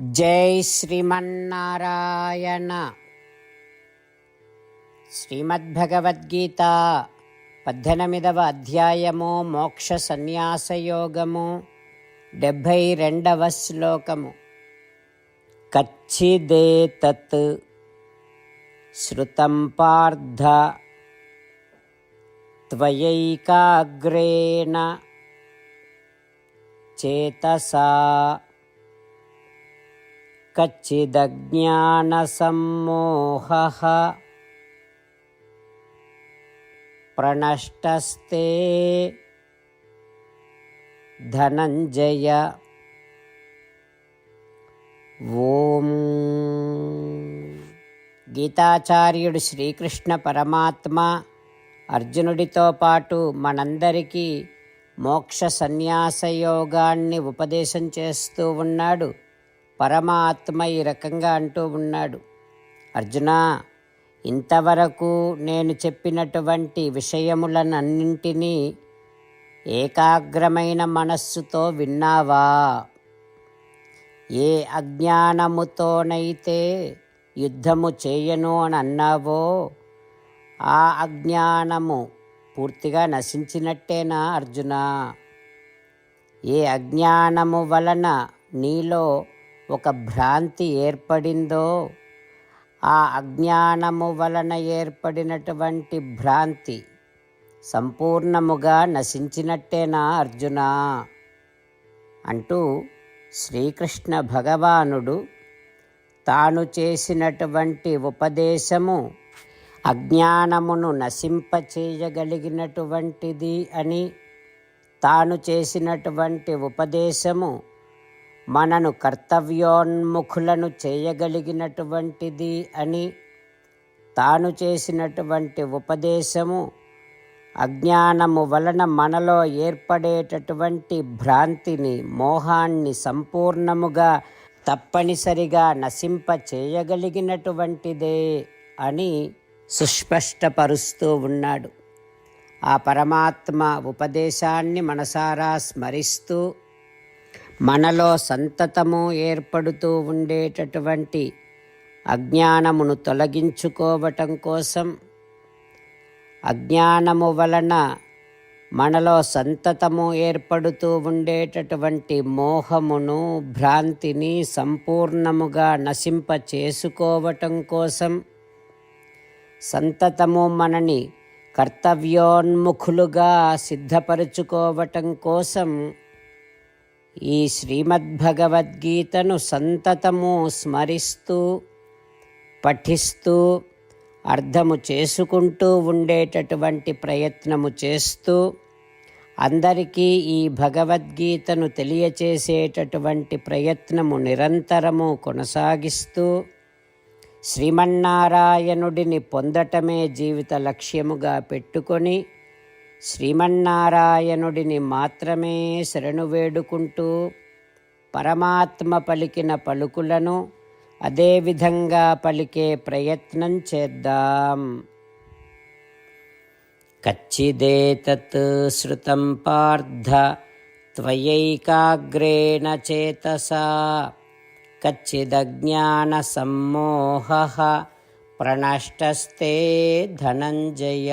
జై శ్రీమన్నారాయణ. శ్రీమద్భగవద్గీత పద్దెనిమిదవ అధ్యాయము మోక్ష సన్యాసయోగము డెబ్భై రెండవ శ్లోకము. కచ్చిదేతత్ శృతం పార్థ త్వయైకాగ్రేణ చేతసా कच्चिदज्ञानसम्मोहः प्रणष्टस्ते ధనంజయ ఓం గీతాచార్యుడు శ్రీకృష్ణ పరమాత్మ అర్జునుడితో పాటు మనందరికీ మోక్ష సన్యాస యోగాన్ని ఉపదేశం చేస్తూ ఉన్నాడు పరమాత్మ ఈ రకంగా అంటూ ఉన్నాడు. అర్జున ఇంతవరకు నేను చెప్పినటువంటి విషయములనన్నింటినీ ఏకాగ్రమైన మనస్సుతో విన్నావా? ఏ అజ్ఞానముతోనైతే యుద్ధము చేయను అని అన్నావో ఆ అజ్ఞానము పూర్తిగా నశించినట్టేనా అర్జున? ఏ అజ్ఞానము వలన నీలో ఒక భ్రాంతి ఏర్పడిందో ఆ అజ్ఞానము వలన ఏర్పడినటువంటి భ్రాంతి సంపూర్ణముగా నశించినట్టేనా అర్జున? అంటూ శ్రీకృష్ణ భగవానుడు తాను చేసినటువంటి ఉపదేశము అజ్ఞానమును నశింపచేయగలిగినటువంటిది అని తాను చేసినటువంటి ఉపదేశము మనను కర్తవ్యోన్ముఖులను చేయగలిగినటువంటిది అని తాను చేసినటువంటి ఉపదేశము అజ్ఞానము వలన మనలో ఏర్పడేటటువంటి భ్రాంతిని మోహాన్ని సంపూర్ణముగా తప్పనిసరిగా నశింప చేయగలిగినటువంటిదే అని సుస్పష్టపరుస్తూ ఉన్నాడు. ఆ పరమాత్మ ఉపదేశాన్ని మనసారా స్మరిస్తూ మనలో సంతతము ఏర్పడుతూ ఉండేటటువంటి అజ్ఞానమును తొలగించుకోవటం కోసం అజ్ఞానము వలన మనలో సంతతము ఏర్పడుతూ ఉండేటటువంటి మోహమును భ్రాంతిని సంపూర్ణముగా నశింప చేసుకోవటం కోసం సంతతము మనని కర్తవ్యోన్ముఖులుగా సిద్ధపరచుకోవటం కోసం ఈ శ్రీమద్భగవద్గీతను సంతతము స్మరిస్తూ పఠిస్తూ అర్థము చేసుకుంటూ ఉండేటటువంటి ప్రయత్నము చేస్తూ అందరికీ ఈ భగవద్గీతను తెలియచేసేటటువంటి ప్రయత్నము నిరంతరము కొనసాగిస్తూ శ్రీమన్నారాయణుడిని పొందటమే జీవిత లక్ష్యముగా పెట్టుకొని శ్రీమన్నారాయణుడిని మాత్రమే శరణు వేడుకుంటూ పరమాత్మ పలికిన పలుకులను అదేవిధంగా పలికే ప్రయత్నం చేద్దాం. కచ్చిదేతత్ శృతం పార్థ త్వయైకాగ్రేణ చేతసా కచ్చిదజ్ఞాన సమ్మోహ ప్రణష్టస్తే ధనంజయ.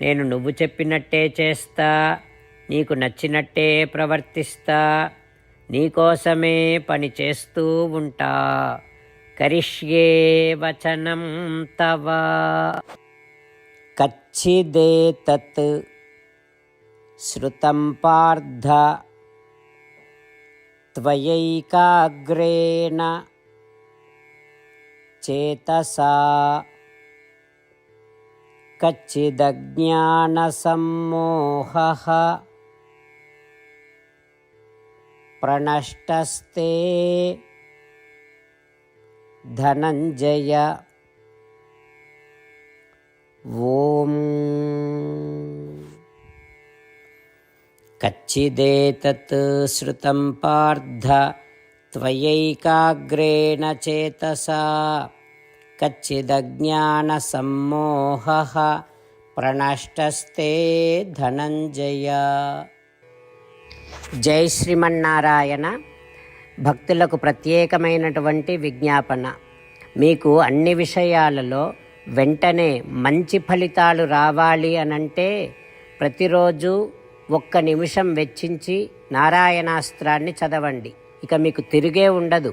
నేను నువ్వు చెప్పినట్టే చేస్తా నీకు నచ్చినట్టే ప్రవర్తిస్తా నీకోసమే పని చేస్తూ ఉంటా కరిష్యే వచనం తవా कच्चिदेतत् श्रुतं पार्थ त्वयैकाग्रेण चेतसा कच्चिदज्ञानसम्मोहः। प्रणष्टस्ते धनञ्जय ॐ कच्चिदेतत् श्रुतं पार्थ त्वयैकाग्रेण चेतसा। कच्चिदज्ञानसम्मोहः ప్రణష్టస్తే ధనంజయ జై శ్రీమన్నారాయణ భక్తులకు ప్రత్యేకమైనటువంటి విజ్ఞాపన మీకు అన్ని విషయాలలో వెంటనే మంచి ఫలితాలు రావాలి అనంటే ప్రతిరోజు ఒక్క నిమిషం వెచ్చించి నారాయణాస్త్రాన్ని చదవండి ఇక మీకు తిరిగే ఉండదు